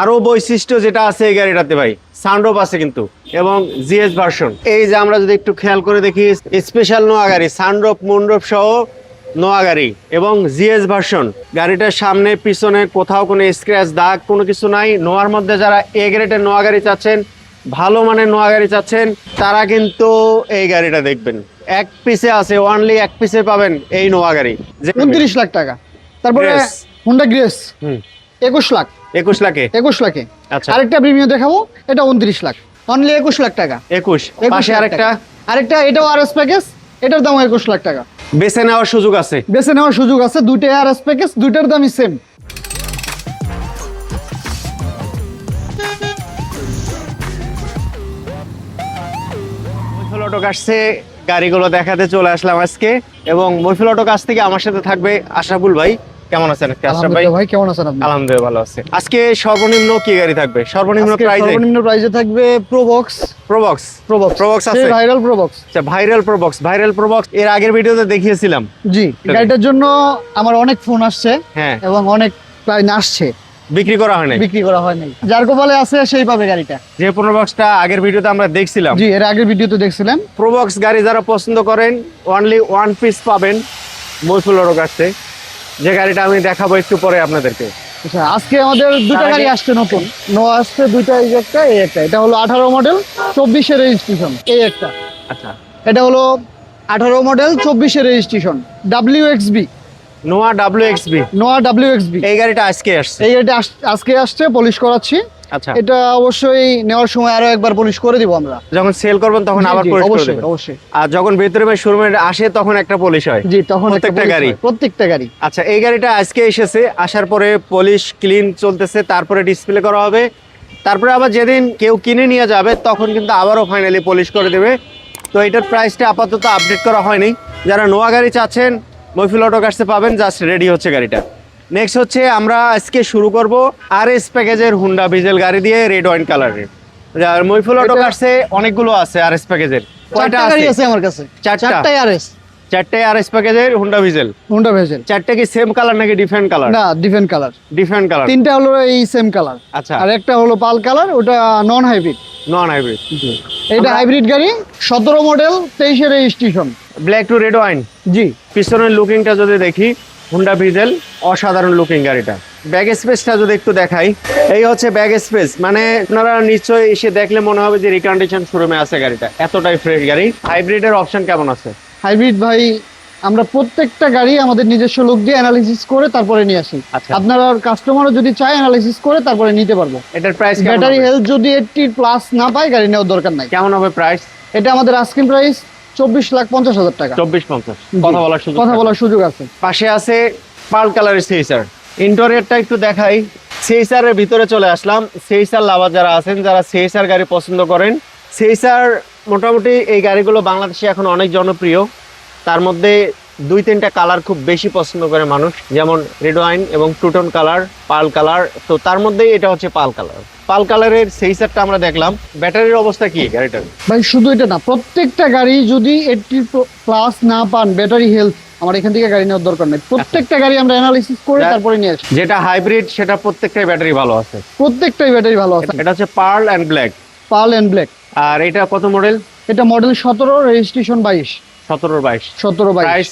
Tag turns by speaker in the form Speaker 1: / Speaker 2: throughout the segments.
Speaker 1: আরও বৈশিষ্ট্য যেটা আছে এই গাড়িটাতে ভাই সানরোপ আছে কিন্তু এবং জিএস ভার্সন এই যে আমরা যদি একটু খেয়াল করে দেখি স্পেশাল নোয়া গাড়ি সানরোপ মুন্ডপ সহ নোয়া গাড়ি এবং জিএস ভার্সন গাড়িটার সামনে পিছনে কোথাও কোনো স্ক্র্যাচ দাগ কোনো কিছু নাই। নোয়ার মধ্যে যারা এ গ্রেডের নোয়া গাড়ি চাচ্ছেন ভালো মানের নোয়া গাড়ি চাচ্ছেন তারা কিন্তু এই গাড়িটা দেখবেন। এক পিসে আছে ওনলি এক পিসে পাবেন এই নোয়া গাড়ি।
Speaker 2: উনত্রিশ লাখ টাকা। তারপরে হুন্ডা গ্রেস
Speaker 1: হুম।
Speaker 2: একুশ লাখ।
Speaker 1: একুশ লাখে?
Speaker 2: একুশ লাখে।
Speaker 1: আচ্ছা।
Speaker 2: আরেকটা প্রিমিয়াম দেখাবো এটা উনত্রিশ লাখ। অনলি একুশ লাখ টাকা।
Speaker 1: একুশ।
Speaker 2: 21
Speaker 1: পাশে আরেকটা।
Speaker 2: আরেকটা এটাও আর এস প্যাকেজ এটার দাম একুশ লাখ টাকা।
Speaker 1: বেছে নেওয়ার সুযোগ আছে?
Speaker 2: বেছে নেওয়ার সুযোগ আছে দুইটা আর এস প্যাকেজ দুইটার দামই সেম
Speaker 1: অটো আসছে গাড়িগুলো দেখাতে চলে আসলাম আজকে এবং মৈফুল অটো কাছ থেকে আমার সাথে থাকবে আশরাফুল ভাই। কেমন আছেন আশরাফ ভাই?
Speaker 2: ভাই কেমন আছেন আপনি?
Speaker 1: আলহামদুলিল্লাহ ভালো আছে। আজকে সর্বনিম্ন কি গাড়ি থাকবে? সর্বনিম্ন প্রাইসে
Speaker 2: সর্বনিম্ন প্রাইসে থাকবে প্রোবক্স
Speaker 1: প্রবক্স
Speaker 2: প্রোবক্স
Speaker 1: Probox আছে?
Speaker 2: ভাইরাল প্রোবক্স
Speaker 1: আচ্ছা ভাইরাল প্রবক্স ভাইরাল প্রবক্স এর আগের ভিডিওতে দেখিয়েছিলাম।
Speaker 2: জি গাড়িটার জন্য আমার অনেক ফোন আসছে
Speaker 1: হ্যাঁ।
Speaker 2: এবং অনেক ক্লায়েন্ট আসছে।
Speaker 1: বিক্রি করা হয় নাই?
Speaker 2: বিক্রি করা হয় নাই। যার কপালে আছে সেই পাবে গাড়িটা।
Speaker 1: যে প্রবক্সটা আগের ভিডিওতে আমরা দেখছিলাম।
Speaker 2: জি এর আগের ভিডিওতে দেখছিলেন।
Speaker 1: প্রবক্স গাড়ি যারা পছন্দ করেন অনলি ওয়ান পিস পাবেন। মৈফুল কাছে যে গাড়িটা আমি দেখাবো একটু পরে আপনাদেরকে।
Speaker 2: আচ্ছা আজকে আমাদের দুটা গাড়ি আসছে নতুন। নো আসছে দুইটা এই একটা এই একটা। এটা হলো আঠারো মডেল চব্বিশের রেজিস্ট্রেশন এই একটা।
Speaker 1: আচ্ছা।
Speaker 2: এটা হলো আঠারো মডেল চব্বিশের registration W X B
Speaker 1: Noah W X B
Speaker 2: Noah W X B
Speaker 1: এই গাড়িটা আজকে আসছে।
Speaker 2: এই গাড়িটা আজকে আসছে পলিশ করাচ্ছি।
Speaker 1: আচ্ছা।
Speaker 2: এটা অবশ্যই নেওয়ার সময় আরও একবার পলিশ করে দিব আমরা।
Speaker 1: যখন সেল করবেন তখন আবার পলিশ করে
Speaker 2: অবশ্যই
Speaker 1: দেবেন।
Speaker 2: অবশ্যই।
Speaker 1: আর যখন ভেতরে শোরুমে আসে তখন একটা পলিশ হয়।
Speaker 2: জি তখন
Speaker 1: প্রত্যেকটা গাড়ি?
Speaker 2: প্রত্যেকটা গাড়ি।
Speaker 1: আচ্ছা এই গাড়িটা আজকে এসেছে আসার পরে পলিশ ক্লিন চলতেছে তারপরে ডিসপ্লে করা হবে। তারপরে আবার যেদিন কেউ কিনে নিয়ে যাবে তখন কিন্তু আবারও ফাইনালি পলিশ করে দেবে। তো এটার প্রাইসটা আপাতত আপডেট করা হয়নি। যারা নোয়া গাড়ি চাচ্ছেন মৈফিল অটো কাটতে পাবেন জাস্ট রেডি হচ্ছে গাড়িটা। নেক্সট হচ্ছে আমরা আজকে শুরু করব আর এস প্যাকেজের হুন্ডা ডিজেল গাড়ি দিয়ে রেড ওয়াইন কালারের যার মৈফিল অটো কাটছে অনেকগুলো আছে আর এস প্যাকেজের কয়টা আছে?
Speaker 2: আমার কাছে।
Speaker 1: চারটা?
Speaker 2: চারটাই আর এস
Speaker 1: চারটে আর এস প্যাকেজের হুন্ডা ভিজেল
Speaker 2: হুন্ডা ভিজেল
Speaker 1: চারটে কি সেম কালার নাকি ডিফারেন্ট কালার
Speaker 2: না ডিফারেন্ট কালার
Speaker 1: ডিফারেন্ট কালার
Speaker 2: তিনটা হলো এই সেম কালার
Speaker 1: আচ্ছা।
Speaker 2: আর একটা হলো পাল কালার ওটা নন হাইব্রিড
Speaker 1: নন হাইব্রিড
Speaker 2: এটা হাইব্রিড গাড়ি সতেরো মডেল তেইশের registration
Speaker 1: black to red wine
Speaker 2: জি।
Speaker 1: পিছনের লুকিংটা যদি দেখি হুন্ডা ভিজেল অসাধারণ লুকিং গাড়িটা। ব্যাগ স্পেসটা যদি একটু দেখাই এই হচ্ছে ব্যাগ স্পেস মানে আপনারা নিশ্চয়ই এসে দেখলে মনে হবে যে রিকন্ডিশন শোরুমে আছে গাড়িটা। এতটাই ফ্রেশ গাড়ি। হাইব্রিডের অপশন কেমন আছে?
Speaker 2: হাইব্রিড ভাই আমরা প্রত্যেকটা গাড়ি আমাদের নিজস্ব লোক দিয়ে অ্যানালিসিস করে তারপরে নিয়ে আসি।
Speaker 1: আপনারা
Speaker 2: আপনার কাস্টমারও যদি চায় অ্যানালিসিস করে তারপরে নিতে পারব।
Speaker 1: এটার প্রাইস
Speaker 2: ব্যাটারি হেলথ যদি এইটটি প্লাস না পায় গাড়ি নেওয়ার দরকার নাই।
Speaker 1: কেমন হবে প্রাইস
Speaker 2: এটা আমাদের আস্কিং প্রাইস চব্বিশ লাখ পঞ্চাশ হাজার টাকা।
Speaker 1: চব্বিশ পঞ্চাশ। কথা বলার সুযোগ
Speaker 2: কথা বলার সুযোগ আছে।
Speaker 1: পাশে আছে পার্ল কালারের সেইসার ইন্টেরিয়রটা একটু দেখাই। সেইসারের ভিতরে চলে আসলাম। সেইসার লাভার যারা আছেন যারা সেইসার গাড়ি পছন্দ করেন সেইসার মোটামুটি এই গাড়িগুলো বাংলাদেশে এখন অনেক জনপ্রিয়। তার মধ্যে দুই তিনটা কালার খুব বেশি পছন্দ করে মানুষ যেমন রেড ওয়াইন এবং two tone colour pearl colour তো তার মধ্যেই এটা হচ্ছে পাল কালার পাল কালারের সেইসারটা আমরা দেখলাম। ব্যাটারির অবস্থা কি গাড়িটার?
Speaker 2: ভাই শুধু এটা না প্রত্যেকটা গাড়ি যদি এইটটি প্লাস না পান ব্যাটারি হেলথ আমার এখান থেকে গাড়ি নেওয়ার দরকার নেই। প্রত্যেকটা গাড়ি আমরা অ্যানালিসিস করে তারপরে নিয়ে আসি।
Speaker 1: যেটা হাইব্রিড সেটা প্রত্যেকটাই ব্যাটারি ভালো আছে।
Speaker 2: প্রত্যেকটাই ব্যাটারি ভালো আছে।
Speaker 1: এটা হচ্ছে pearl and black
Speaker 2: pearl and black
Speaker 1: আর এটা কত মডেল
Speaker 2: এটা মডেল সতেরো রেজিস্ট্রেশন বাইশ।
Speaker 1: সতেরো বাইশ।
Speaker 2: সতেরো বাইশ।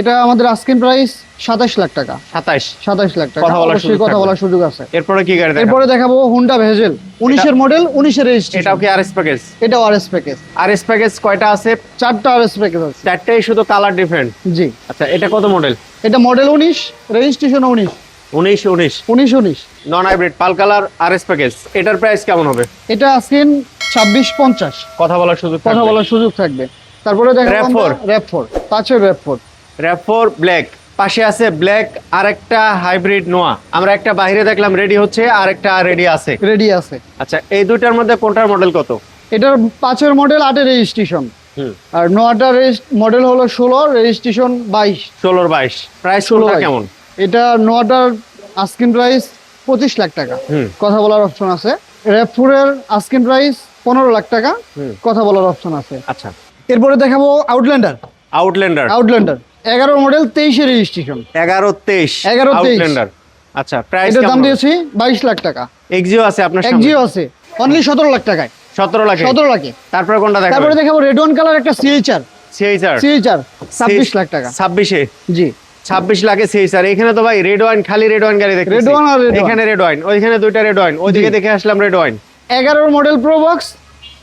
Speaker 2: এটা আমাদের আস্কিং প্রাইস সাতাশ লাখ টাকা।
Speaker 1: সাতাইশ
Speaker 2: সাতাশ লাখ টাকা।
Speaker 1: কথা বলার
Speaker 2: অবশ্যই
Speaker 1: সুযোগ
Speaker 2: কথা বলার সুযোগ আছে।
Speaker 1: এরপরে কি গাড়ি
Speaker 2: এরপরে দেখাবো? হুন্ডা ভেজেল উনিশের মডেল উনিশের রেজিস্ট্রেশন
Speaker 1: এটাও কি আরএস প্যাকেজ
Speaker 2: এটাও R S package
Speaker 1: RS package কয়টা আছে?
Speaker 2: চারটা আর এস প্যাকেজ আছে।
Speaker 1: চারটেই শুধু কালার ডিফারেন্ট
Speaker 2: জি।
Speaker 1: আচ্ছা এটা কত মডেল
Speaker 2: এটা মডেল উনিশ রেজিস্ট্রেশন উনিশ।
Speaker 1: উনিশ উনিশ।
Speaker 2: উনিশ উনিশ।
Speaker 1: Non hybrid pearl colour RS package এটার প্রাইস কেমন হবে?
Speaker 2: এটা আস্কিন ছাব্বিশ পঞ্চাশ।
Speaker 1: কথা বলার সুযোগ
Speaker 2: কথা বলার সুযোগ থাকবে। তারপরে দেখাবো
Speaker 1: RAV4
Speaker 2: র্যাপ পাঁচের rap four
Speaker 1: rap four black পাশে আছে ব্ল্যাক আর একটা হাইব্রিড নোয়া আমরা একটা বাইরে দেখলাম রেডি হচ্ছে আর একটা রেডি আছে।
Speaker 2: রেডি আছে।
Speaker 1: আচ্ছা এই দুইটার মধ্যে কোনটার মডেল কত?
Speaker 2: এটার পাঁচের মডেল আটের রেজিস্ট্রেশন আর নটার মডেল হলো ষোলো রেজিস্ট্রেশন বাইশ।
Speaker 1: ষোলোর বাইশ। প্রাইস
Speaker 2: ষোলো
Speaker 1: কেমন?
Speaker 2: এটা নটার আস্কিন প্রাইস পঁচিশ লাখ টাকা। কথা বলার অপশন আছে। র্যাপফোরের আস্কিন প্রাইস পনেরো লাখ টাকা। কথা বলার অপশন আছে।
Speaker 1: আচ্ছা।
Speaker 2: এরপরে দেখাবো আউটল্যান্ডার
Speaker 1: আউটল্যান্ডার
Speaker 2: আউটল্যান্ডার এগারো মডেল তেইশে রেজিস্ট্রেশন
Speaker 1: এগারো তেইশ।
Speaker 2: 11 23
Speaker 1: আউটল্যান্ডার আচ্ছা প্রাইস
Speaker 2: এটার দাম দিয়েছি বাইশ লাখ টাকা।
Speaker 1: এক্সিও আছে আপনার
Speaker 2: এক্সিও আছে। অনলি সতেরো লাখ টাকায়।
Speaker 1: সতেরো লাখ?
Speaker 2: সতেরো লাখে।
Speaker 1: তারপরে কোনটা
Speaker 2: তারপরে দেখাবো রেড ওয়ান কালার একটা সিএইচআর
Speaker 1: সিএইচআর
Speaker 2: সিএইচআর ছাব্বিশ লাখ টাকা।
Speaker 1: ছাব্বিশে?
Speaker 2: জি।
Speaker 1: ছাব্বিশ লাখে সিএইচআর এখানে তো ভাই রেড ওয়াইন খালি রেড ওয়াইন গাড়ি দেখতেছি।
Speaker 2: রেড wine আর
Speaker 1: এখানে রেড ওয়াইন ওইখানে দুইটা রেড ওয়াইন ওইদিকে দেখে আসলাম রেড ওয়াইন
Speaker 2: এগারো মডেল প্রো বক্স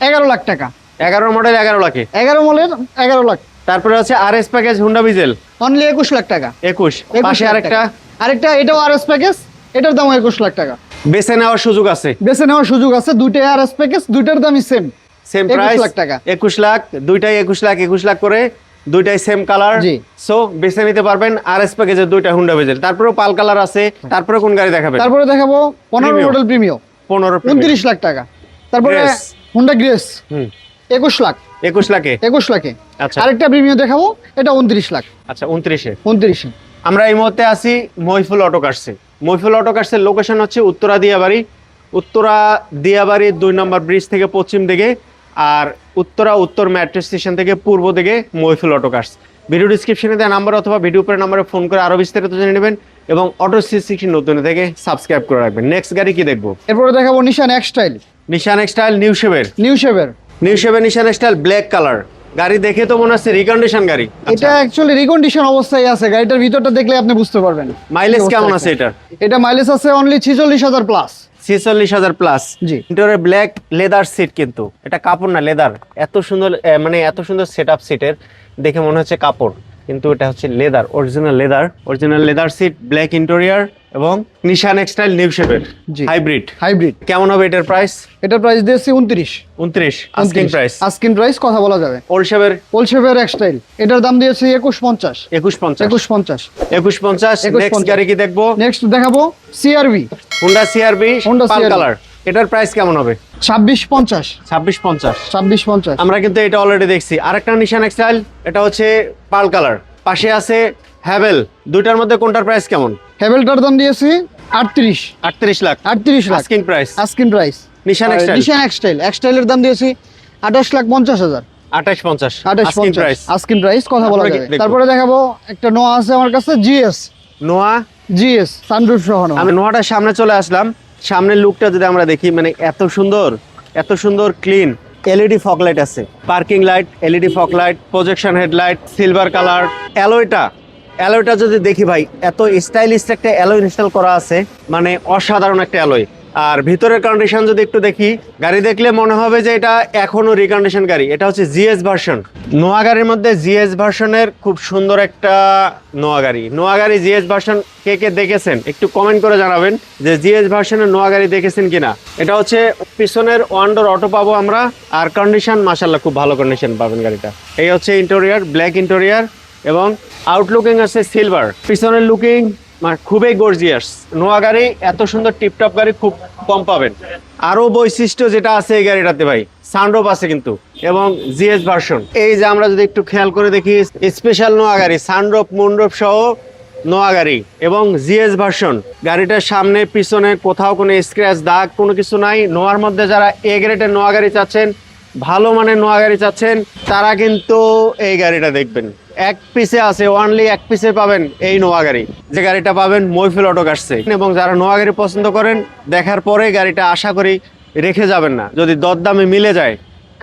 Speaker 2: এগারো লাখ টাকা।
Speaker 1: এগারো মডেল এগারো লাখে।
Speaker 2: এগারো মডেল এগারো লাখ।
Speaker 1: তারপরে হচ্ছে R S package Honda Vezel
Speaker 2: only একুশ লাখ টাকা।
Speaker 1: একুশ।
Speaker 2: 21
Speaker 1: পাশে আরেকটা।
Speaker 2: আরেকটা এটাও আর এস প্যাকেজ এটার দাম একুশ লাখ টাকা।
Speaker 1: বেছে নেওয়ার সুযোগ আছে।
Speaker 2: বেছে নেওয়ার সুযোগ আছে দুইটা আর এস প্যাকেজ দুইটার দামই সেম
Speaker 1: সেম
Speaker 2: 21
Speaker 1: প্রাইস
Speaker 2: লাখ টাকা।
Speaker 1: একুশ লাখ দুইটাই একুশ লাখ একুশ লাখ করে দুইটাই সেম কালার
Speaker 2: জি।
Speaker 1: সো বেছে নিতে পারবেন আর এস প্যাকেজের দুইটা হুন্ডা বিজেল তারপরে পাল কালার আছে তারপরে কোন গাড়ি দেখাবেন?
Speaker 2: তারপরে দেখাবো পনেরো। মডেল প্রিমিয়ম
Speaker 1: পনেরো
Speaker 2: উনত্রিশ লাখ টাকা। তারপরে। হুন্ডা গ্রেস
Speaker 1: হুম।
Speaker 2: একুশ লাখ।
Speaker 1: একুশ লাখে?
Speaker 2: একুশ লাখে।
Speaker 1: আচ্ছা।
Speaker 2: আরেকটা প্রিমিয়ম দেখাবো এটা উনত্রিশ লাখ।
Speaker 1: আচ্ছা উনত্রিশে।
Speaker 2: উনত্রিশে।
Speaker 1: আমরা এই মুহূর্তে আছি মহিফুল অটো কার্সে মহিফুল অটো কার্সের লোকেশন হচ্ছে উত্তরা দিয়াবাড়ি। উত্তরা দিয়াবাড়ির দুই নম্বর ব্রিজ থেকে পশ্চিম দিকে আর উত্তরা উত্তর মেট্রো স্টেশন থেকে পূর্ব দিকে মহিফুল অটো কার্স ভিডিও ডিসক্রিপশনে দেওয়া নাম্বার অথবা ভিডিও উপরে নাম্বারে ফোন করে আরও বিস্তারিত জেনে নেবেন এবং অটো সি সিক্সটি নতুন থেকে সাবস্ক্রাইব করে রাখবেন। নেক্সট গাড়ি কি দেখব?
Speaker 2: এরপরে দেখাবো Nissan X Trail
Speaker 1: Nissan X Trail new shape
Speaker 2: new shape
Speaker 1: new seven Nissan style black colour গাড়ি দেখে তো মনে হচ্ছে রিকন্ডিশন গাড়ি।
Speaker 2: এটা অ্যাকচুয়ালি রিকন্ডিশন অবস্থায় আছে। গাড়িটার ভিতরটা দেখলে আপনি বুঝতে পারবেন
Speaker 1: মাইলেজ কেমন আছে। এটা
Speaker 2: এটা মাইলেজ আছে অনলি ছিচল্লিশ হাজার প্লাস
Speaker 1: ছেচল্লিশ হাজার প্লাস
Speaker 2: জি।
Speaker 1: ইন্টারের ব্ল্যাক লেদার সিট কিন্তু। এটা কাপড় না লেদার এত সুন্দর মানে এত সুন্দর সেট আপ সিটের দেখে মনে হচ্ছে কাপড়। কিন্তু এটা হচ্ছে leather original leather original leather seat black interior এবং নিশান এক্সটাইল নিউ শেপের
Speaker 2: জি।
Speaker 1: হাইব্রিড
Speaker 2: হাইব্রিড
Speaker 1: কেমন হবে এটার প্রাইস
Speaker 2: এটার প্রাইস দিয়েছি উনত্রিশ।
Speaker 1: উনত্রিশ আস্কিং প্রাইস
Speaker 2: আস্কিন প্রাইস কথা বলা যাবে।
Speaker 1: ওল্ড শেপের
Speaker 2: ওলশেভের এক্সটাইল এটার দাম দিয়েছি একুশ পঞ্চাশ।
Speaker 1: একুশ পঞ্চাশ।
Speaker 2: একুশ পঞ্চাশ।
Speaker 1: একুশ পঞ্চাশ
Speaker 2: 21
Speaker 1: নেক্সট। গাড়ি কি দেখব?
Speaker 2: নেক্সট দেখাবো CRV
Speaker 1: Honda CRV
Speaker 2: CR-V
Speaker 1: colour এটার প্রাইস কেমন হবে?
Speaker 2: ছাব্বিশ পঞ্চাশ।
Speaker 1: ছাব্বিশ পঞ্চাশ।
Speaker 2: ছাব্বিশ পঞ্চাশ।
Speaker 1: আমরা কিন্তু এটা অলরেডি দেখছি। আরেকটা নিশান এক্সটাইল এটা হচ্ছে পাল কালার। পাশে আছে হ্যাভেল দুইটার মধ্যে কোনটার প্রাইস কেমন?
Speaker 2: হ্যাভেলটার দাম দিয়েছি আটত্রিশ।
Speaker 1: আটত্রিশ লাখ।
Speaker 2: আটত্রিশ lakh.
Speaker 1: Asking price
Speaker 2: asking price
Speaker 1: Nissan X Trail
Speaker 2: Nissan X Trail এক্সটাইলের দাম দিয়েছি আঠাশ লাখ পঞ্চাশ হাজার।
Speaker 1: আঠাশ পঞ্চাশ।
Speaker 2: আঠাশ পঞ্চাশ। আস্কিন প্রাইস কথা বলা
Speaker 1: তারপরে
Speaker 2: যাবে তারপরে দেখাবো একটা নোয়া আছে আমার কাছে জিএস
Speaker 1: নোয়া
Speaker 2: জিএস সানরুফ সহ
Speaker 1: আমি নোয়াটার সামনে চলে আসলাম। সামনের লুকটা যদি আমরা দেখি মানে এত সুন্দর এত সুন্দর ক্লিন এলইডি ফক লাইট আছে। Parking light LED fog light projection headlight silver colour অ্যালোয়টা অ্যালোয়টা যদি দেখি ভাই, এত স্টাইলিশ একটা অ্যালোয় ইনস্টল করা আছে মানে অসাধারণ একটা অ্যালোয় আর ভিতরের কন্ডিশন যদি একটু দেখি, গাড়ি দেখলে মনে হবে যে এটা এখনও রিকন্ডিশন গাড়ি। এটা হচ্ছে জিএস ভার্সন নোয়া গাড়ির মধ্যে জিএস ভার্সনের খুব সুন্দর একটা নোয়া গাড়ি। নোয়া গাড়ি জিএস ভার্সন কে কে দেখেছেন? একটু কমেন্ট করে জানাবেন যে জিএস ভার্সনের নোয়া গাড়ি দেখেছেন কিনা। এটা হচ্ছে পিছনের ওয়ান্ডোর অটো পাবো আমরা। আর কন্ডিশন মাসাল্লাহ খুব ভালো কন্ডিশন পাবেন গাড়িটা। এই হচ্ছে ইন্টেরিয়ার ব্ল্যাক ইন্টেরিয়ার এবং আউটলুকিং আছে সিলভার পিছনের লুকিং মানে খুবই গর্জিয়াস নোয়া গাড়ি, এত সুন্দর টিপটপ গাড়ি খুব কম পাবেন। আরও বৈশিষ্ট্য যেটা আছে এই গাড়িটাতে ভাই সানরোপ আছে কিন্তু, এবং জিএস ভার্সন এই যে আমরা যদি একটু খেয়াল করে দেখি স্পেশাল নোয়া গাড়ি সানরোপ মুন্ডপ সহ নোয়া গাড়ি, এবং জিএস ভার্সন গাড়িটার সামনে, পিছনে কোথাও কোনো স্ক্র্যাচ দাগ কোনো কিছু নাই। নোয়ার মধ্যে যারা এ গ্রেডের নোয়া গাড়ি চাচ্ছেন, ভালো মানের নোয়া গাড়ি চাচ্ছেন, তারা কিন্তু এই গাড়িটা দেখবেন। এক পিসে আছে ওয়ানলি এক পিসে পাবেন এই নোয়া গাড়ি। যে গাড়িটা পাবেন মইফিল অটো কাটছে এবং যারা নোয়া গাড়ি পছন্দ করেন, দেখার পরে গাড়িটা আশা করি রেখে যাবেন না। যদি দরদামে মিলে যায়,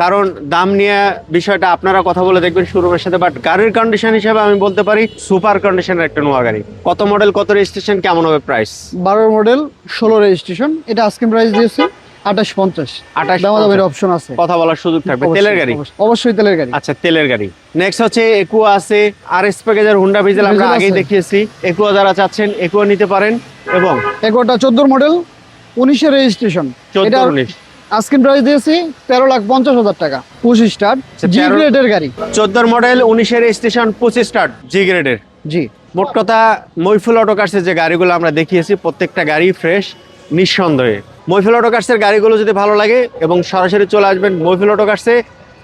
Speaker 1: কারণ দাম নিয়ে বিষয়টা আপনারা কথা বলে দেখবেন শোরুমের সাথে বাট গাড়ির কন্ডিশন হিসেবে আমি বলতে পারি সুপার কন্ডিশনের একটা নোয়া গাড়ি। কত মডেল কত রেজিস্ট্রেশন কেমন হবে প্রাইস
Speaker 2: বারো মডেল ষোলো রেজিস্ট্রেশন এটা আস্কিন প্রাইস দিয়েছি। আঠাশ পঞ্চাশ।
Speaker 1: 28
Speaker 2: দামাদামের অপশন আছে।
Speaker 1: কথা বলার সুযোগ থাকবে। তেলের গাড়ি?
Speaker 2: অবশ্যই, তেলের গাড়ি।
Speaker 1: আচ্ছা তেলের গাড়ি। নেক্সট হচ্ছে একুয়া আছে। আর এস প্যাকেজের হুন্ডা ভিজেল আমরা আগেই দেখিয়েছি। একুয়া যারা চাচ্ছেন একুয়া নিতে পারেন এবং
Speaker 2: এগারোটা চোদ্দোর মডেল উনিশের রেজিস্ট্রেশন
Speaker 1: 14
Speaker 2: এটা
Speaker 1: 19
Speaker 2: আস্কিন প্রাইস দিয়েছি তেরো লাখ পঞ্চাশ হাজার টাকা। পঁচিশ স্টার জি গ্রেডের গাড়ি।
Speaker 1: চোদ্দোর মডেল উনিশের স্টেশন পঁচিশ স্টার্ট জি গ্রেডের
Speaker 2: জি।
Speaker 1: মোট কথা মৈফুল অটো কার্সের যে গাড়িগুলো আমরা দেখিয়েছি প্রত্যেকটা গাড়ি ফ্রেশ নিঃসন্দেহে। মৈফুল অটো কার্সের গাড়িগুলো যদি ভালো লাগে এবং সরাসরি চলে আসবেন মৈফুল অটো কার্সে,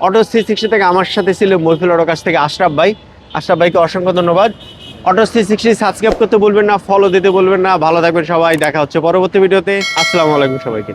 Speaker 1: অটো সি সিক্সটি থেকে আমার সাথে ছিল মৈফুল অটো কার্স থেকে আশরাফ ভাই। আশরাফ ভাইকে অসংখ্য ধন্যবাদ। অটো সি সিক্সটি সাবস্ক্রাইব করতে বলবেন না ফলো দিতে বলবেন না। ভালো থাকবেন সবাই, দেখা হচ্ছে পরবর্তী ভিডিওতে। আসসালামু আলাইকুম সবাইকে।